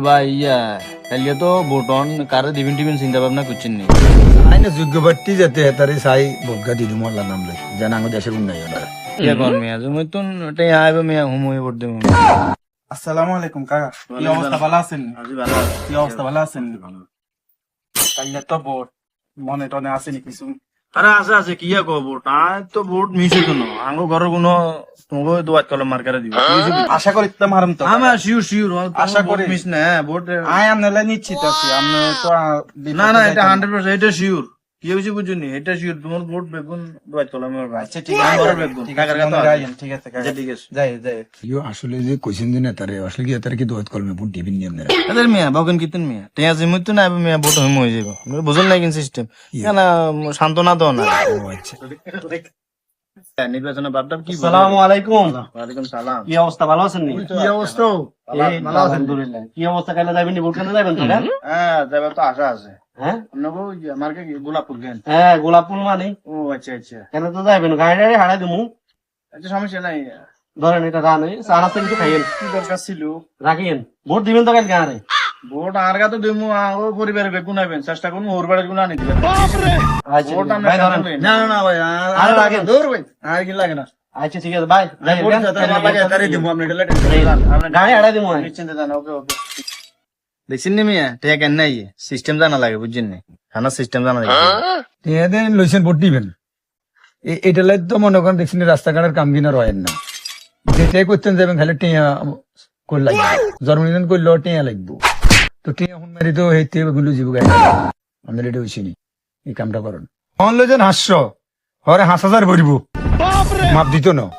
ভাই ইয়া কালিয়া তো বোটন কারে দিবেন টিবেন চিন্তা ভাবনা করছেন নি? আইনে যোগ্য যাতে তারে বগা দিদি মোল্লা নাম লই যেন আঙ্গ দেশের উন্নয়ন ইয়া কোন মিয়া তুমি তো এটাই আইবে মিয়া হুমুই পড়তে আসসালামু আলাইকুম কাকা। কি অবস্থা ভালো আছেন? কি অবস্থা ভালো আছেন? তো ভোট মনে টনে আসেনি কিছু? আরে আছে আছে কি ইয়া ভোট তাই তো ভোট মিশে তো আঙ্গো ঘর কোনো তোমাকে দোয়াত কলম মার্কারে দিব আশা করি তো মারম তো আমার শিওর শিওর আশা করি। মিস না ভোট আই আমনেলে নিশ্চিত আছি আপনি তো না না এটা। হান্ড্রেড পার্সেন্ট এটা শিওর কি হয়েছে বুঝুনি? এটা শিওর তোমার ভোট বেগুন দোয়াত কলম আচ্ছা ঠিক আছে। আমার বেগুন। কাকার আছে কাছে আছে। রাখেন, ঠিক আছে কাকা আচ্ছা ঠিক আছে। যাই যাই। ইও আসলে যে কইছেন যে নেতারে আসলে কি তারে কি দোয়াত কলমে ভোট দিবেন নিয়ম নেরা এদের মিয়া বকেন কিতেন মিয়া? টেয়া জিমুত তো না আইবে মিয়া ভোট হইম হয়ে যাবে আপনারা বুঝুন না কিন সিস্টেম কেন সান্ত্বনা দাও না ও আচ্ছা। নির্বাচনের কি আসসালামু আলাইকুম। ওয়ালাইকুম সালাম। কি অবস্থা ভালো আছেন নি? কি অবস্থা? এই, আলহামদুলিল্লাহ কি অবস্থা কাইলে যাবেন নি? ভোট কেন যাবেন তো হ্যাঁ? যাবে তো আশা আছে। হ্যাঁ? কে গোলাপুর গেন হ্যাঁ গোলাপ ফুল মানে? ও আচ্ছা আচ্ছা। কেন তো যাবেন গাড়ি গাড়ি হারাই দিমু। আচ্ছা সমস্যা নাই। ধরেন এটা রান নাস্তা কিছু খাইয়েন। কি দরকার ছিল? রাখিয়েন। ভোট দিবেন তো কালকে আরে। ভোট আর গা তো দিমু ও পরিবারের বেগুন আইবেন? চেষ্টা করব ওর বাড়ির আনি দিবেন। আচ্ছা ভোট আমরা ভাই ধরেন। না না না ভাই আর- আর আর লাগে? লাগে দূর ভাই আর কি লাগে না। আচ্ছা ঠিক আছে ভাই লাগে তারই দিমু আপনি গাড়ি হারাই দিমু। নিশ্চিন্তে জানা ওকে ওকে। দেখছেন নি মিয়া? টেয়া কেন নাই? সিস্টেম জানা লাগে বুঝছেন নি? খানা সিস্টেম জানা লাগে। এদের লইছেন ভোট দিবেন। এ- এটা লাই তো মনে করেন দেখছেন রাস্তাঘাটের কাম কিনা রয়েন না। যেটাই করতেন যাবেন খালি টিয়া করে লাগবে। জন্মদিন করলেও টিয়া লাগবো। তো টিয়া ফোন মারি তো হেঁটে গুলো জীব গাড়ি আমাদের এটা হয়েছে নি। এই কামটা করেন। অন লইছেন হাস্য হরে হাঁস হাজার ভরিব। মাপ দিত না।